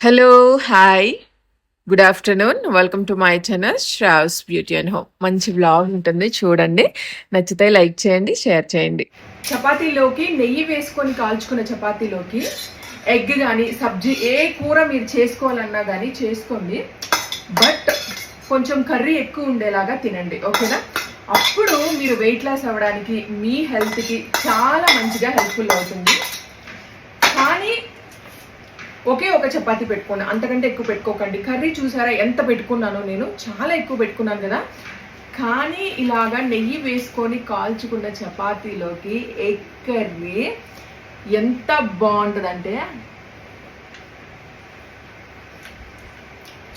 Hello hi good afternoon welcome to my channel Sravs beauty and home మంచి blog ఉంటుంది చూడండి. నచ్చితే like చేయండి షేర్ చేయండి. చపాతీలోకి నెయ్యి వేసుకొని కాల్చుకున్న చపాతీలోకి ఎగ్ కానీ సబ్జీ ఏ కూర మీరు చేసుకోవాలన్నా కానీ చేసుకోండి. బట్ కొంచెం కర్రీ ఎక్కువ ఉండేలాగా తినండి ఓకేనా? అప్పుడు మీరు వెయిట్ లాస్ అవ్వడానికి మీ హెల్త్కి చాలా మంచిగా హెల్ప్ఫుల్ అవుతుంది. ఒకే ఒక చపాతి పెట్టుకోండి అంతకంటే ఎక్కువ పెట్టుకోకండి. కర్రీ చూసారా ఎంత పెట్టుకున్నానో నేను? చాలా ఎక్కువ పెట్టుకున్నాను కదా. కానీ ఇలాగా నెయ్యి వేసుకొని కాల్చుకున్న చపాతీలోకి ఎగ్ కర్రీ ఎంత బాగుంటుందంటే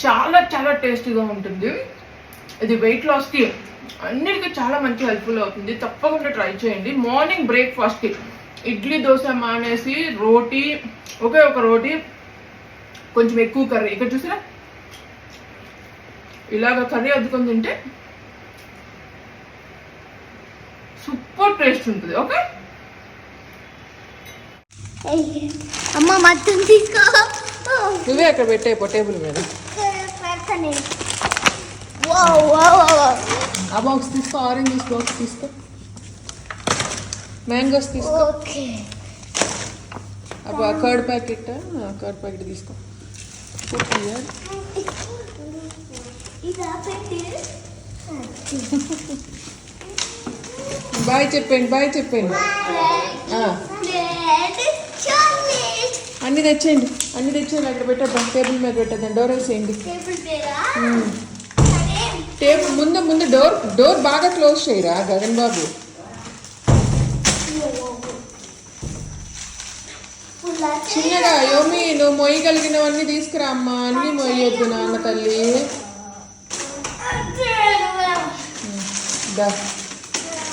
చాలా చాలా టేస్టీగా ఉంటుంది. ఇది వెయిట్ లాస్కి అన్నిటికీ చాలా మంచి హెల్ప్ఫుల్ అవుతుంది. తప్పకుండా ట్రై చేయండి. మార్నింగ్ బ్రేక్ఫాస్ట్కి ఇడ్లీ దోశ మానేసి రోటీ ఒకే ఒక రోటీ కొంచెం ఎక్కువ కర్రీ. ఇక్కడ చూసారా ఇలాగ కర్రీ అద్దుకొని తింటే సూపర్ టేస్ట్ ఉంటుంది. ఓకే? అమ్మ మొత్తం తీసుకో నువ్వే అక్కడ పెట్టే టేబుల్ మీద. ఆ బాక్స్ తీసుకో ఆరెంజ్ బాక్స్ తీసుకో. మ్యాంగోస్ తీసుకో. అప్పుడు కర్డ్ ప్యాకెట్? కర్డ్ ప్యాకెట్ తీసుకో. బాయ్ చెప్పండి బాయ్ చెప్పండి. అన్ని తెచ్చేయండి అన్ని తెచ్చేయండి. అక్కడ పెట్టేద్దాం టేబుల్ మీద పెట్టేద్దాం డోర్ వేసేయండి టేబుల్ ముందు ముందు డోర్ డోర్ బాగా క్లోజ్ చేయరా గగన్ బాబు? చిన్నగా యోమి నువ్వు మొయ్యగలిగినవన్నీ తీసుకురా అమ్మా. అన్ని మొయ్యొద్దు నాన్న తల్లి.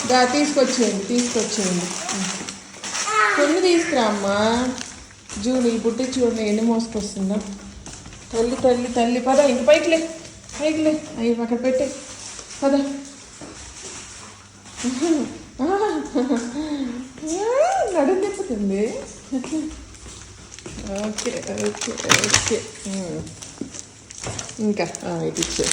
దా. తీసుకొచ్చేయండి తీసుకొచ్చేయండి. కొన్ని తీసుకురా అమ్మా. జూన్ ఈ పుట్టి చూడండి ఎన్ని మోసుకొస్తుందా. తల్లి తల్లి తల్లి పద ఇంక పైకి లే పైకి లే. అయ్యి అక్కడ పెట్టే. పద. నడుం తిప్పుతుంది. Okay okay okay um. ఇంకా ఆ, ఇది ఇచ్చే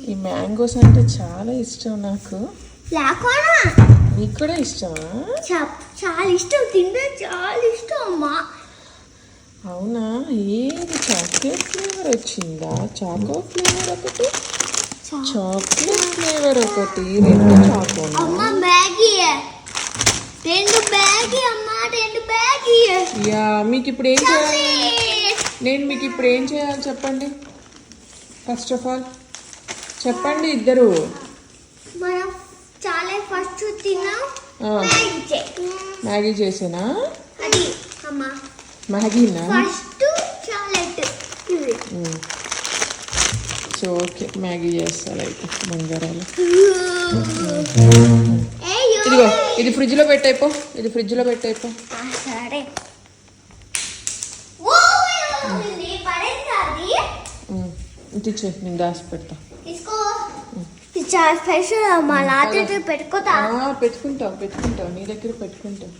ఈ మ్యాంగోస్ అంటే చాలా ఇష్టం నాకు. నీకు కూడా ఇష్టమా? చాలా ఇష్టం. తింటే చాలా ఇష్టం అమ్మా. అవునా? ఏది? చాక్లెట్ ఫ్లేవర్ వచ్చిందా? చాకో ఫ్లేవర్ ఒకటి? చాక్లెట్ ఫ్లేవర్ ఒకటి రెండు చాకోనా అమ్మ మ్యాగీ రెండు బ్యాగీ అమ్మ రెండు బ్యాగీ యా మీకు ఇప్పుడు ఏం చేయాలి? నేను మీకు ఇప్పుడు ఏం చేయాలి చెప్పండి? ఫస్ట్ ఆఫ్ ఆల్ చెప్పండి ఇద్దరు. మనం చాలా ఫస్ట్ తిన్నాం. మ్యాగీ చేసేనా? అది అమ్మ. మ్యాగీనా ఫస్ట్ చాక్లెట్ ఇది సో ఓకే మ్యాగీ చేస్తారు అయితే బంగారాలు. ఇదిగో ఇది ఫ్రిడ్జ్లో పెట్టయిపో ఇది ఫ్రిడ్జ్లో పెట్టయిపో సరే ఇది ఇచ్చే నేను దాచి పెడతా. పెట్టుకుంటావు పెట్టుకుంటావు నీ దగ్గర పెట్టుకుంటావు.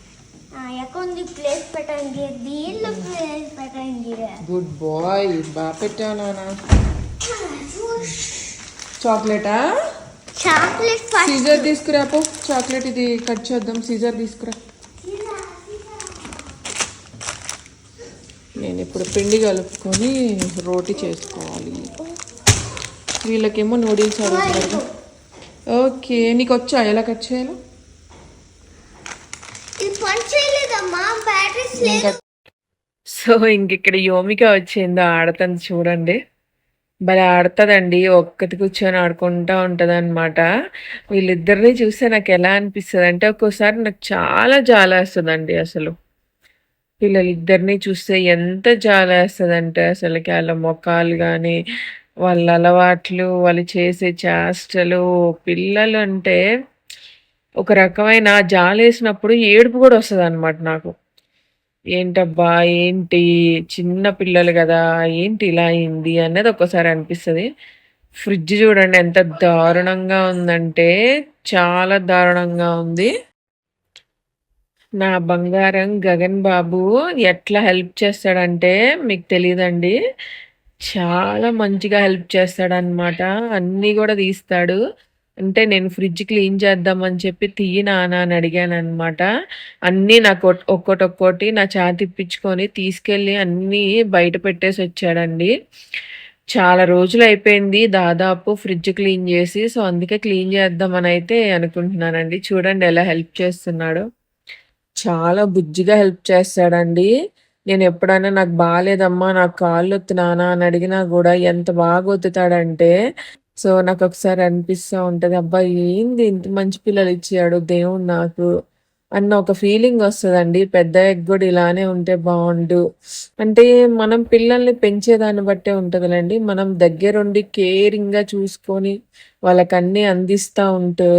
ఎక్కడ ప్లేస్ పెట్టండి దీనిలో ప్లేస్ పెట్టండి. గుడ్ బాయ్ బాగా పెట్టావు నాన్న. చాక్లెటా? చాక్లెట్ సీజర్ తీసుకురాపో చాక్లెట్ ఇది కట్ చేద్దాం. సీజర్ తీసుకురా. నేను ఇప్పుడు పిండి కలుపుకొని రోటీ చేసుకోవాలి. వీళ్ళకేమో నూడిల్స్ అడుగుతారు. ఓకే నీకు వచ్చా? ఎలా కట్ చేయాలో? సో ఇంక ఇక్కడ యోమిక వచ్చిందో. ఆడుతుంది చూడండి. భలే ఆడుతుందండి. ఒక్కటి కూర్చొని ఆడుకుంటా ఉంటుంది అనమాట వీళ్ళిద్దరిని చూస్తే నాకు ఎలా అనిపిస్తుంది అంటే ఒక్కోసారి నాకు చాలా జాలేస్తుందండి అసలు. పిల్లలిద్దరిని చూస్తే ఎంత జాలేస్తుందంటే అసలుకి వాళ్ళ మొఖాలు కానీ వాళ్ళ అలవాట్లు వాళ్ళు చేసే చేష్టలు పిల్లలు అంటే ఒక రకమైన జాలేసినప్పుడు ఏడుపు కూడా వస్తుంది అనమాట నాకు. ఏంటబ్బా ఏంటి చిన్న పిల్లలు కదా ఏంటి ఇలా అయింది అనేది ఒక్కసారి అనిపిస్తుంది ఫ్రిడ్జ్ చూడండి ఎంత దారుణంగా ఉందంటే చాలా దారుణంగా ఉంది. నా బంగారం గగన్ బాబు ఎట్లా హెల్ప్ చేస్తాడంటే మీకు తెలియదండి చాలా మంచిగా హెల్ప్ చేస్తాడనమాట. అన్నీ కూడా తీస్తాడు. అంటే నేను ఫ్రిడ్జ్ క్లీన్ చేద్దామని చెప్పి "తియ్యి నానా అని అడిగాననమాట. అన్నీ నాకు ఒక్కటి ఒక్కోటొక్కోటి నా చేతిప్పించుకొని తీసుకెళ్ళి అన్నీ బయట పెట్టేసి వచ్చాడండి చాలా రోజులు అయిపోయింది దాదాపు ఫ్రిడ్జ్ క్లీన్ చేసి సో, అందుకే క్లీన్ చేద్దామనయితే అనుకుంటున్నానండి. చూడండి ఎలా హెల్ప్ చేస్తున్నాడు చాలా బుజ్జిగా హెల్ప్ చేస్తాడండి. నేను ఎప్పుడైనా నాకు బాగాలేదమ్మా నాకు కాళ్ళు నాన్న అని అడిగినా కూడా ఎంత బాగా ఒత్తుతాడంటే, సో, నాకు ఒకసారి అనిపిస్తూ ఉంటుంది అబ్బా! ఏంది ఇంత మంచి పిల్లలు ఇచ్చాడు దేవుడు నాకు అన్న ఒక ఫీలింగ్ వస్తుందండి పెద్ద ఎగ్ కూడా ఇలానే ఉంటే బాగుండు అంటే మనం పిల్లల్ని పెంచేదాన్ని బట్టే ఉంటుందిలేండి మనం దగ్గరుండి కేరింగ్‌గా చూసుకొని వాళ్ళకన్నీ అందిస్తూ ఉంటే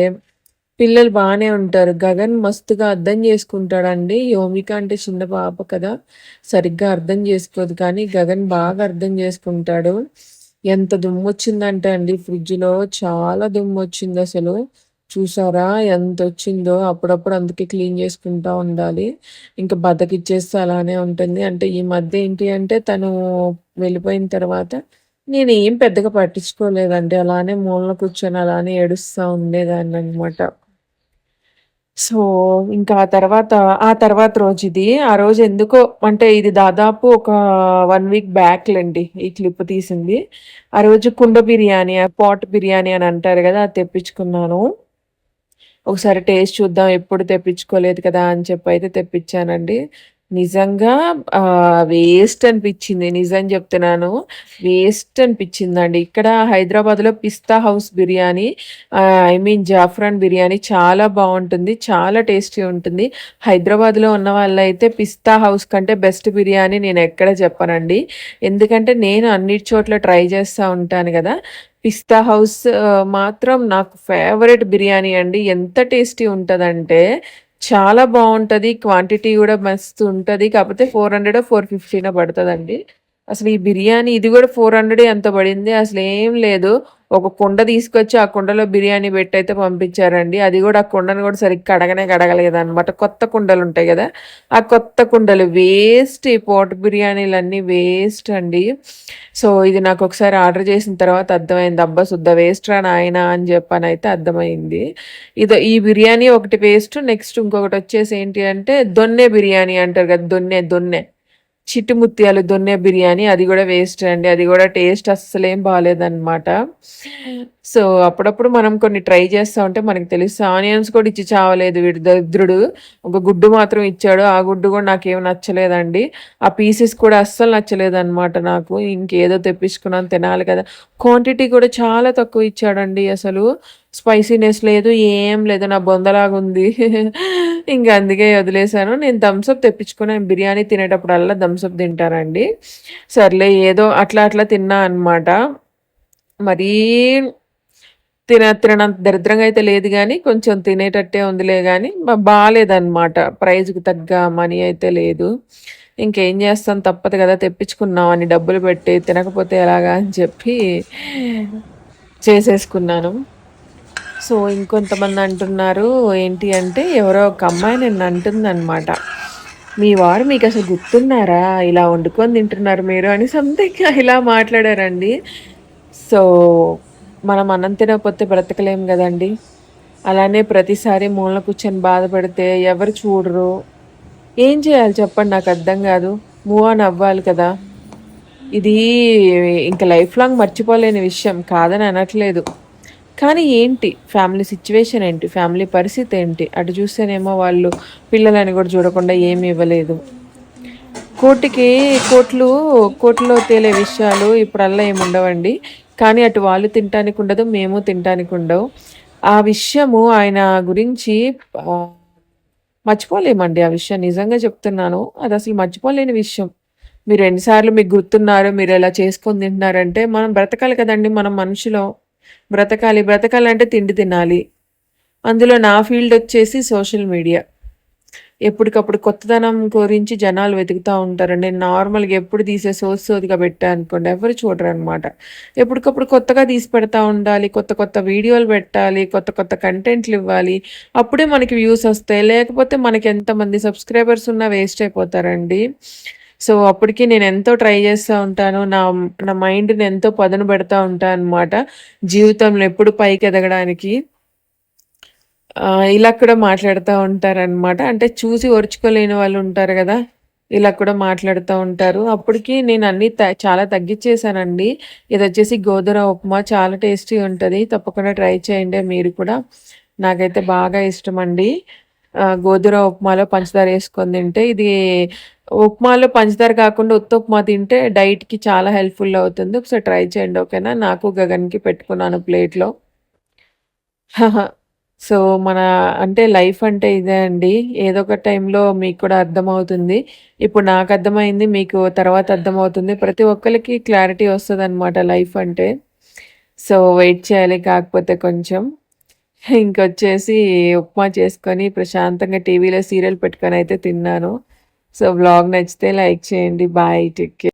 పిల్లలు బాగానే ఉంటారు. గగన్ మస్తుగా అర్థం చేసుకుంటాడండి. యోమిక అంటే చిన్న పాప కదా! సరిగ్గా అర్థం చేసుకోదు కానీ గగన్ బాగా అర్థం చేసుకుంటాడు. ఎంత దుమ్ము వచ్చిందంటే అండి ఫ్రిడ్జ్‌లో చాలా దుమ్ము వచ్చింది అసలు చూసారా ఎంత వచ్చిందో అప్పుడప్పుడు అందుకే క్లీన్ చేసుకుంటా ఉండాలి. ఇంకా బతకిచ్చేస్తే అలానే ఉంటుంది. అంటే ఈ మధ్య ఏంటి అంటే తను వెళ్ళిపోయిన తర్వాత నేను ఏం పెద్దగా పట్టించుకోలేదండి. అలానే మూలన కూర్చొని అలానే ఏడుస్తూ ఉండేదాన్ని అనమాట సో, ఇంకా ఆ తర్వాత ఆ తర్వాత రోజు ఇది ఆ రోజు ఎందుకో అంటే ఇది దాదాపు ఒక వన్ వీక్ బ్యాక్ బ్యాక్‌లెండి ఈ క్లిప్ తీసింది. ఆ రోజు కుండ బిర్యానీ, పాట్ బిర్యానీ అని అంటారు కదా అది తెప్పించుకున్నాను. ఒకసారి టేస్ట్ చూద్దాం ఎప్పుడు తెప్పించుకోలేదు కదా! అని చెప్పి అయితే తెప్పించానండి. నిజంగా వేస్ట్ అనిపించింది నిజం చెప్తున్నాను. వేస్ట్ అనిపించిందండి ఇక్కడ హైదరాబాద్‌లో Pista House biryani I mean Zafran biryani చాలా బాగుంటుంది చాలా టేస్టీ ఉంటుంది. హైదరాబాద్‌లో ఉన్న వాళ్ళైతే పిస్తా హౌస్ కంటే బెస్ట్ బిర్యానీ నేను ఎక్కడ చెప్పనండి. ఎందుకంటే నేను అన్ని చోట్ల ట్రై చేస్తా ఉంటాను కదా పిస్తా హౌస్ మాత్రం నాకు ఫేవరెట్ బిర్యానీ అండి. ఎంత టేస్టీ ఉంటుందంటే చాలా బాగుంటుంది. క్వాంటిటీ కూడా మస్తు ఉంటుంది. కాకపోతే ఫోర్ హండ్రెడ్ ఫోర్ ఫిఫ్టీనా పడుతుందండి. అసలు ఈ బిర్యానీ ఇది కూడా ఫోర్ హండ్రెడ్ ఎంత పడింది. అసలేం లేదు. ఒక కుండ తీసుకొచ్చి ఆ కుండలో బిర్యానీ పెట్టయితే పంపించారండి. అది కూడా ఆ కుండను కూడా సరిగ్గా కడగనే కడగలేదనమాట. కొత్త కుండలు ఉంటాయి కదా ఆ కొత్త కుండలు వేస్ట్ ఈ పోట్ బిర్యానీలన్నీ వేస్ట్ అండి. సో, ఇది నాకు ఒకసారి ఆర్డర్ చేసిన తర్వాత అర్థమైంది. అబ్బా! శుద్ధ వేస్ట్ రా నాయన అని చెప్పనైతే అర్థమైంది. ఇదో ఈ బిర్యానీ ఒకటి వేస్ట్. నెక్స్ట్ ఇంకొకటి వచ్చేసి ఏంటి అంటే దొన్నె బిర్యానీ అంటారు కదా దొన్నె, దొన్నె. చిట్టు ముత్యాలు దొన్నె బిర్యానీ అది కూడా వేస్ట్ అండి. అది కూడా టేస్ట్ అస్సలేం బాగాలేదన్నమాట సో, అప్పుడప్పుడు మనం కొన్ని ట్రై చేస్తా ఉంటే మనకు తెలుసు ఆనియన్స్ కూడా ఇచ్చి చావలేదు వీడు దరిద్రుడు. ఒక గుడ్డు మాత్రం ఇచ్చాడు. ఆ గుడ్డు కూడా నాకేం నచ్చలేదండి. ఆ పీసెస్ కూడా అస్సలు నచ్చలేదనమాట నాకు. ఇంకేదో తెప్పించుకున్నాను తినాలి కదా! క్వాంటిటీ కూడా చాలా తక్కువ ఇచ్చాడండి అసలు. స్పైసీనెస్ లేదు. ఏం లేదు. నా బొందలాగుంది. ఇంకా అందుకే వదిలేశాను నేను థమ్స్అప్ తెప్పించుకుని తెప్పించుకున్నాను. బిర్యానీ తినేటప్పుడల్లా థమ్స్అప్ తింటానండి. సర్లే ఏదో అట్లా అట్లా తిన్నా అనమాట. మరీ తిన తినంత దరిద్రంగా అయితే లేదు కానీ కొంచెం తినేటట్టే ఉందిలే కానీ బాగాలేదన్నమాట ప్రైజ్‌కి తగ్గ మనీ అయితే లేదు. ఇంకేం చేస్తాం తప్పదు కదా తెప్పించుకున్నాం అని డబ్బులు పెట్టి తినకపోతే ఎలాగా అని చెప్పి చేసేసుకున్నాను. సో, ఇంకొంతమంది అంటున్నారు ఏంటి అంటే ఎవరో ఒక అమ్మాయి నన్నంటుందనమాట. "మీ వారు మీకు అసలు గుర్తున్నారా? ఇలా వండుకొని తింటున్నారు మీరు" అని సంథింగ్ ఇలా మాట్లాడారండి. సో, మనం అన్నం తినకపోతే బ్రతకలేం కదండి అలానే ప్రతిసారి మూలన కూర్చొని బాధపడితే ఎవరు చూడరు. ఏం చేయాలి చెప్పండి నాకు అర్థం కాదు మూవ్ ఆన్ అవ్వాలి కదా! ఇది ఇంకా లైఫ్ లాంగ్ మర్చిపోలేని విషయం. కాదని అనట్లేదు. కానీ ఏంటి ఫ్యామిలీ సిచ్యువేషన్ ఏంటి? ఫ్యామిలీ పరిస్థితి ఏంటి? అటు చూస్తేనేమో వాళ్ళు పిల్లలని కూడా చూడకుండా ఏమి ఇవ్వలేదు. కోర్టుకి కోట్లు కోర్టులో తేలే విషయాలు ఇప్పుడల్లా ఏముండవండి. కానీ అటు వాళ్ళు తినటానికి ఉండదు. మేము తినటానికి ఉండవు. ఆ విషయము ఆయన గురించి మర్చిపోలేమండి ఆ విషయం. నిజంగా చెప్తున్నాను. అది అసలు మర్చిపోలేని విషయం. మీరు ఎన్నిసార్లు మీకు గుర్తున్నారు. ఎలా చేసుకొని తింటున్నారంటే మనం బ్రతకాలి కదండీ! మనం మనుషులో బ్రతకాలి. బ్రతకాలంటే తిండి తినాలి. అందులో నా ఫీల్డ్ వచ్చేసి సోషల్ మీడియా. ఎప్పటికప్పుడు కొత్తదనం గురించి జనాలు వెతుకుతూ ఉంటారండి. నేను నార్మల్‌గా ఎప్పుడు తీసే సోర్స్ సోదిగా పెట్టా అనుకోండి ఎవరు చూడరనమాట. ఎప్పటికప్పుడు కొత్తగా తీసి పెడతా ఉండాలి. కొత్త కొత్త వీడియోలు పెట్టాలి. కొత్త కొత్త కంటెంట్లు ఇవ్వాలి. అప్పుడే మనకి వ్యూస్ వస్తాయి. లేకపోతే మనకి ఎంతమంది సబ్స్క్రైబర్స్ ఉన్నా వేస్ట్ అయిపోతారండి. సో, అప్పటికి నేను ఎంతో ట్రై చేస్తూ ఉంటాను. నా నా మైండ్‌ని ఎంతో పదను పెడతా ఉంటాను అనమాట. జీవితంలో ఎప్పుడు పైకి ఎదగడానికి. ఇలా కూడా మాట్లాడుతూ ఉంటారనమాట. అంటే చూసి ఓర్చుకోలేని వాళ్ళు ఉంటారు కదా ఇలా కూడా మాట్లాడుతూ ఉంటారు. అప్పటికి నేను అన్ని త చాలా ఇది వచ్చేసి గోధుమ ఉప్మా చాలా టేస్టీ ఉంటుంది తప్పకుండా ట్రై చేయండి మీరు కూడా. నాకైతే బాగా ఇష్టం అండి గోధుమ ఉప్మాలో పంచదార వేసుకొని తింటే ఇది ఉప్మాలో పంచదార కాకుండా ఉత్త ఉప్మా తింటే డైట్‌కి చాలా హెల్ప్‌ఫుల్ అవుతుంది. ఒకసారి ట్రై చేయండి ఓకేనా? నాకు గగన్‌కి పెట్టుకున్నాను ప్లేట్‌లో. సో, మన అంటే లైఫ్ అంటే ఇదే అండి. ఏదో ఒక టైంలో మీకు కూడా అర్థమవుతుంది. ఇప్పుడు నాకు అర్థమైంది. మీకు తర్వాత అర్థమవుతుంది. ప్రతి ఒక్కరికి క్లారిటీ వస్తుంది అనమాట లైఫ్ అంటే. సో, వెయిట్ చేయాలి కాకపోతే కొంచెం. ఇంకొచ్చేసి ఉప్మా చేసుకొని ప్రశాంతంగా టీవీలో సీరియల్ పెట్టుకొని అయితే తిన్నాను. సో, వ్లాగ్ నచ్చితే లైక్ చేయండి. బాయ్. Take care.